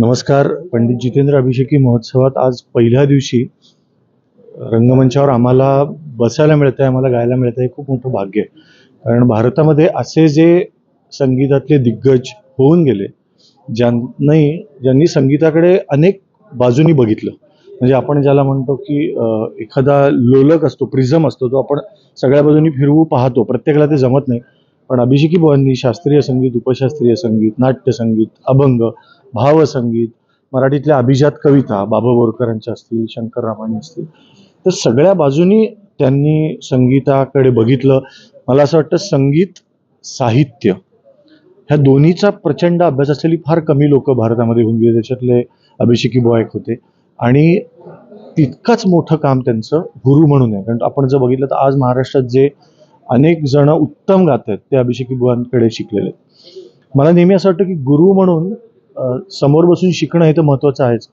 नमस्कार. पंडित जितेंद्र अभिषेकी महोत्सवात आज पहिल्या दिवशी रंगमंचावर आम्हाला बसायला मिळतं आहे आम्हाला गायला मिळतं आहे हे खूप मोठं भाग्य आहे. कारण भारतामध्ये असे जे संगीतातले दिग्गज होऊन गेले ज्यांनी ज्यांनी संगीताकडे अनेक बाजूनी बघितलं. म्हणजे आपण ज्याला म्हणतो की एखादा लोलक असतो प्रिझम असतो तो आपण सगळ्या बाजूनी फिरवू पाहतो प्रत्येकाला ते जमत नाही. पण अभिषेकी बुवांनी शास्त्रीय संगीत उपशास्त्रीय संगीत नाट्यसंगीत अभंग भावसंगीत मराठीतल्या अभिजात कविता बाबा बोरकरांच्या असतील शंकर रामाने असतील तर सगळ्या बाजूनी त्यांनी संगीताकडे बघितलं. मला असं वाटतं संगीत साहित्य ह्या दोन्हीचा प्रचंड अभ्यास असलेली फार कमी लोक भारतामध्ये होऊन गेले. त्याच्यातले अभिषेकी बुवा एक होते. आणि तितकंच मोठं काम त्यांचं गुरु म्हणून आहे. कारण आपण जर बघितलं तर आज महाराष्ट्रात जे अनेक जण उत्तम गात आहेत ते अभिषेकी बुवांकडे शिकलेले आहेत. मला नेहमी असं वाटतं की गुरु म्हणून समोर बसून शिकणं हे तर महत्त्वाचं आहेच.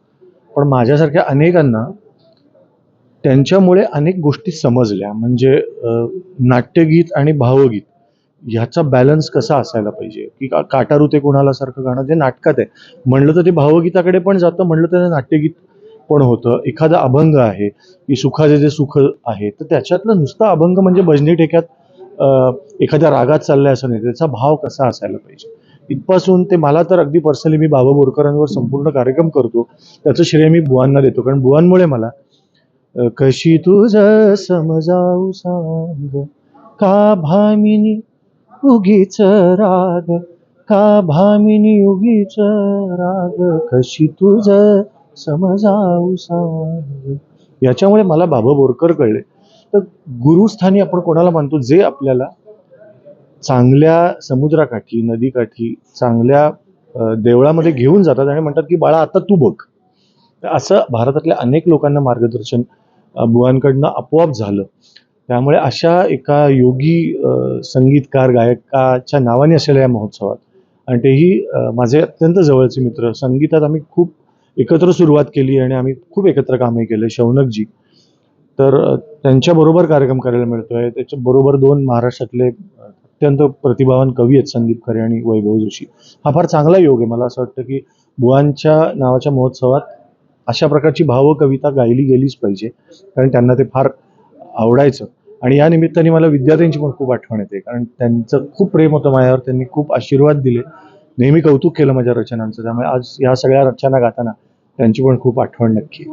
पण माझ्यासारख्या अनेकांना त्यांच्यामुळे अनेक गोष्टी समजल्या म्हणजे नाट्यगीत आणि भावगीत ह्याचा बॅलन्स कसा असायला पाहिजे? की का- काटारू ते कोणाला सारखं गाणं? जे नाटकात आहे. म्हणलं तर ते भावगीताकडे पण जातं म्हणलं तर ते नाट्यगीत पण होतं. एखादा अभंग आहे की सुखाचे जे सुख आहे तर त्याच्यातलं नुसतं अभंग म्हणजे भजनी ठेक्यात एखाद्या रागात चाललाय असं नाही त्याचा भाव कसा असायला पाहिजे? इथपासून ते मला तर अगदी पर्सनली मी बाबा बोरकरांवर संपूर्ण कार्यक्रम करतो त्याचं श्रेय मी बुवांना देतो. कारण बुवांमुळे मला कशी तुझ समजाऊ सांग? का भामिनी उगीच राग? का भामिनी उगीच राग? कशी तुझ समजाऊ सांग? याच्यामुळे मला बाबा बोरकर कळले. तर गुरुस्थानी आपण कोणाला मानतो? जे आपल्याला चांगल्या समुद्राकाठी नदीकाठी चांगल्या देवळामध्ये घेऊन जातात आणि म्हणतात की बाळा आता तू बघ. असं भारतातल्या अनेक लोकांना मार्गदर्शन बुवांकडनं आपोआप झालं. त्यामुळे अशा एका योगी संगीतकार गायकाच्या नावाने असलेल्या या महोत्सवात आणि तेही माझे अत्यंत जवळचे मित्र संगीतात आम्ही खूप एकत्र सुरुवात केली आणि आम्ही खूप एकत्र कामही केले. शौनकजी तर त्यांच्याबरोबर कार्यक्रम करायला मिळतोय. त्याच्याबरोबर दोन महाराष्ट्रातले अत्यंत प्रतिभावान कवी आहेत संदीप खरे आणि वैभव जोशी. हा फार चांगला योग आहे. मला असं वाटतं की बुवांच्या नावाच्या महोत्सवात अशा प्रकारची भावकविता गायली गेलीच पाहिजे. कारण त्यांना ते फार आवडायचं. आणि या निमित्ताने मला विद्यार्थ्यांची पण खूप आठवण येते. कारण त्यांचं खूप प्रेम होतं माझ्यावर. त्यांनी खूप आशीर्वाद दिले. नेहमी कौतुक केलं माझ्या रचनांचं. त्यामुळे आज या सगळ्या रचना गाताना त्यांची पण खूप आठवण नक्की.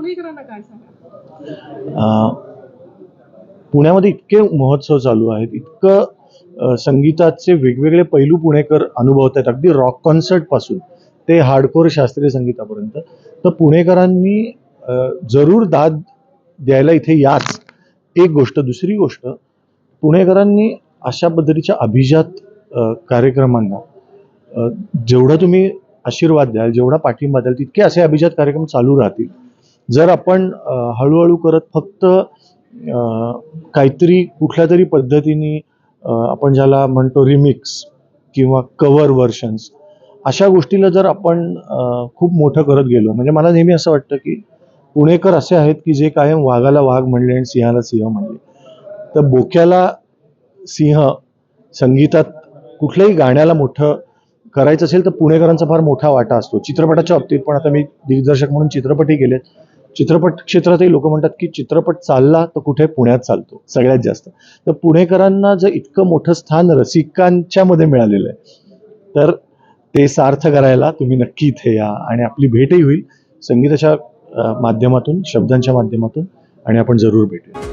पुण्यामध्ये इतके महोत्सव चालू आहेत इतकं संगीताचे वेगवेगळे पैलू पुणेकर अनुभवत आहेत अगदी रॉक कॉन्सर्टपासून ते हार्डकोर शास्त्रीय संगीतापर्यंत. तर पुणेकरांनी जरूर दाद द्यायला इथे याच. एक गोष्ट. दुसरी गोष्ट पुणेकरांनी अशा पद्धतीच्या अभिजात कार्यक्रमांना जेवढा जेवढं तुम्ही आशीर्वाद द्याल जेवढा पाठिंबा द्याल तितके असे अभिजात कार्यक्रम चालू राहतील. जर आपण हळूहळू करत फक्त काहीतरी कुठल्या तरी पद्धतीने आपण ज्याला म्हणतो रिमिक्स किंवा कवर वर्शन्स अशा गोष्टीला जर आपण खूप मोठं करत गेलो म्हणजे मला नेहमी असं वाटतं की पुणेकर असे आहेत की जे कायम वाघाला वाघ म्हणले आणि सिंहाला सिंह म्हणले. तर बोक्याला सिंह संगीतात कुठल्याही गाण्याला मोठं करायचं असेल तर पुणेकरांचा फार मोठा वाटा असतो. चित्रपटाच्या बाबतीत पण आता मी दिग्दर्शक म्हणून चित्रपटही केलेत. चित्रपट क्षेत्रातही लोक म्हणतात की चित्रपट चालला तर कुठे पुण्यात चालतो सगळ्यात जास्त. तर पुणेकरांना जर इतकं मोठं स्थान रसिकांच्या मध्ये मिळालेलं आहे तर ते सार्थ करायला तुम्ही नक्की इथे या आणि आपली भेटही होईल. संगीताच्या माध्यमातून शब्दांच्या माध्यमातून आणि आपण जरूर भेटूया.